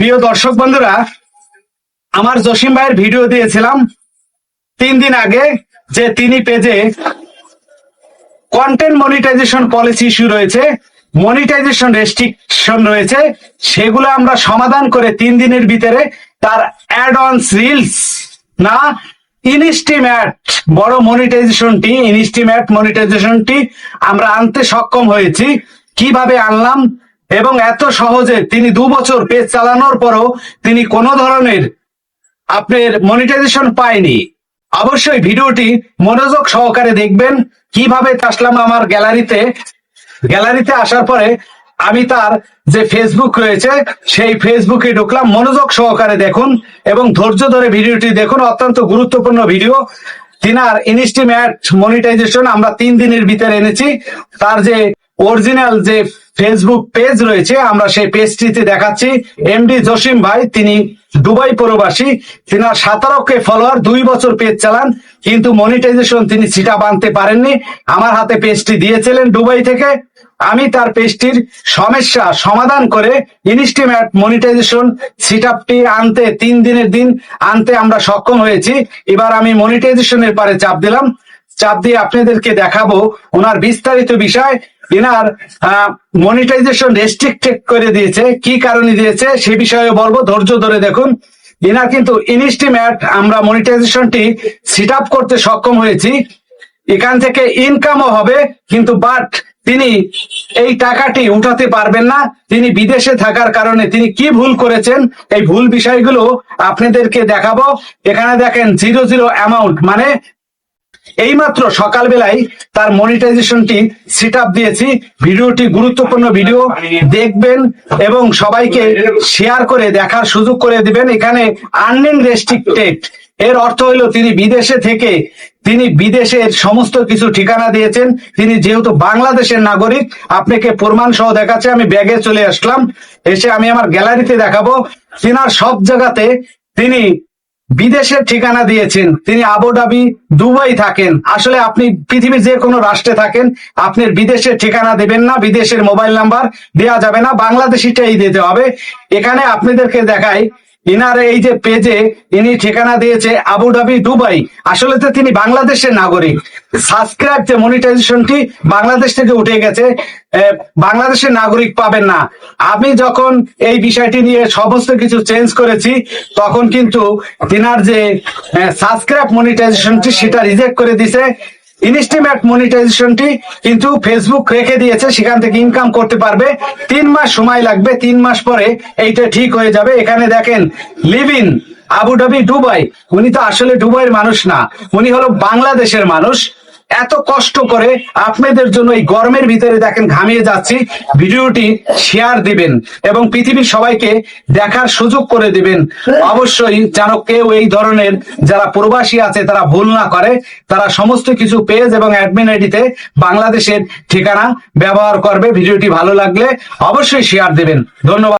প্রিয় দর্শক বন্ধুরা, আমার জসিম ভাইয়ের ভিডিও দিয়েছিলাম তিন দিন আগে, যে তিনি পেজে কন্টেন্ট মনিটাইজেশন পলিসি ইস্যু রয়েছে মনিটাইজেশন রেস্ট্রিকশন রয়েছে, সেগুলো আমরা সমাধান করে তিন দিনের ভিতরে তার অ্যাড অনস রিলস না ইনস্টিম্যাট বড় মনিটাইজেশনটি ইনস্টিম্যাট মনিটাইজেশনটি আমরা আনতে সক্ষম হয়েছি। কীভাবে আনলাম? এবং এত সহজে তিনি দু বছর পেজ চালানোর পরও তিনি কোনো ধরনের আপনার মনিটাইজেশন পায়নি। অবশ্যই ভিডিওটি মনোযোগ সহকারে দেখবেন, কীভাবে আসলাম আমার গ্যালারিতে গ্যালারিতে আসার পরে আমি তার যে ফেসবুক রয়েছে, সেই ফেসবুকে ঢুকলাম। মনোযোগ সহকারে দেখুন এবং ধৈর্য ধরে ভিডিওটি দেখুন। অত্যন্ত গুরুত্বপূর্ণ ভিডিও। তিনার ইনস্টিম্যাট মনিটাইজেশন আমরা তিন দিনের ভিতরে এনেছি। তার যে অরিজিনাল যে ফেসবুক পেজ রয়েছে, আমরা সেই পেজটিতে দেখাচ্ছি। এমডি জসিম ভাই, তিনি দুবাই প্রবাসী। তিনার সতেরো কে ফলোয়ার দুই বছর পেজ চালান, কিন্তু মনিটাইজেশন তিনি সিটা বানতে পারেননি। আমার হাতে পেজটি দিয়েছিলেন দুবাই থেকে। আমি তার পেজটির সমস্যা সমাধান করে ইনস্টিমেট মনিটাইজেশন সিটআপটি আনতে, তিন দিনের দিন আনতে আমরা সক্ষম হয়েছি। এবার আমি মনিটাইজেশনের পারে চাপ দিলাম। চাপ দিয়ে আপনাদেরকে দেখাবো ওনার বিস্তারিত বিষয়। এনার মনিটাইজেশন রেস্ট্রিক্টেড করে দিয়েছে। কি কারণে দিয়েছে সে বিষয়ে বলব। ধৈর্য ধরে দেখুন। এনার কিন্তু ইনস্টিমেট আমরা মনিটাইজেশনটি সিট আপ করতে সক্ষম হয়েছি। এখান থেকে ইনকামও হবে, কিন্তু বাট তিনি এই টাকাটি উঠাতে পারবেন না। তিনি বিদেশে থাকার কারণে তিনি কি ভুল করেছেন, এই ভুল বিষয়গুলো আপনাদেরকে দেখাবো। এখানে দেখেন জিরো জিরো অ্যামাউন্ট মানে এইমাত্র সকালবেলায় তার মনিটাইজেশনটি সেট আপ দিয়েছি। ভিডিওটি গুরুত্বপূর্ণ ভিডিও দেখবেন এবং সবাইকে শেয়ার করে দেখার সুযোগ করে দিবেন। এখানে আর্নিং রেস্ট্রিক্টেড এর অর্থ হইল তিনি বিদেশে থেকে, তিনি বিদেশের সমস্ত কিছু ঠিকানা দিয়েছেন। তিনি যেহেতু বাংলাদেশের নাগরিক, আপনাকে প্রমাণ সহ দেখাচ্ছে। আমি ব্যাগে চলে আসলাম। এসে আমি আমার গ্যালারিতে দেখাবো। তিনার সব জায়গাতে তিনি বিদেশের ঠিকানা দিয়েছেন। তিনি আবুধাবি, দুবাই থাকেন। আসলে আপনি পৃথিবীর যে কোনো রাষ্ট্রে থাকেন, আপনি বিদেশের ঠিকানা দেবেন না, বিদেশের মোবাইল নাম্বার দেওয়া যাবে না, বাংলাদেশিটাই দিতে হবে। এখানে আপনাদেরকে দেখাই, ইনার এই যে পেজে ইনি ঠিকানা দিয়েছে আবুধাবি, দুবাই। আসলে তো তিনি বাংলাদেশের নাগরিক। সাবস্ক্রাইব যে মনিটাইজেশনটি বাংলাদেশ থেকে উঠে গেছে বাংলাদেশের নাগরিক পাবেন না। আমি যখন এই বিষয়টি নিয়ে সমস্ত কিছু চেঞ্জ করেছি, তখন কিন্তু তিনার যে সাবস্ক্রাইব মনিটাইজেশনটি সেটা রিজেক্ট করে দিছে। ইনস্টিমেট মনিটাইজেশনটি কিন্তু ফেসবুক রেখে দিয়েছে, সেখান থেকে ইনকাম করতে পারবে। তিন মাস সময় লাগবে, তিন মাস পরে এইটা ঠিক হয়ে যাবে। এখানে দেখেন লিভ ইন আবুধাবি দুবাই উনি তো আসলে দুবাইয়ের মানুষ না। উনি হলো বাংলাদেশের মানুষ। এত কষ্ট করে আপনাদের জন্য এই গরমের ভিতরে দেখেন ঘামিয়ে যাচ্ছি। ভিডিওটি শেয়ার দিবেন এবং পৃথিবীর সবাইকে দেখার সুযোগ করে দিবেন। অবশ্যই যেন কেউ এই ধরনের যারা প্রবাসী আছে, তারা ভুল না করে। তারা সমস্ত কিছু পেজ এবং অ্যাডমিন আইডিতে বাংলাদেশের ঠিকানা ব্যবহার করবে। ভিডিওটি ভালো লাগলে অবশ্যই শেয়ার দেবেন। ধন্যবাদ।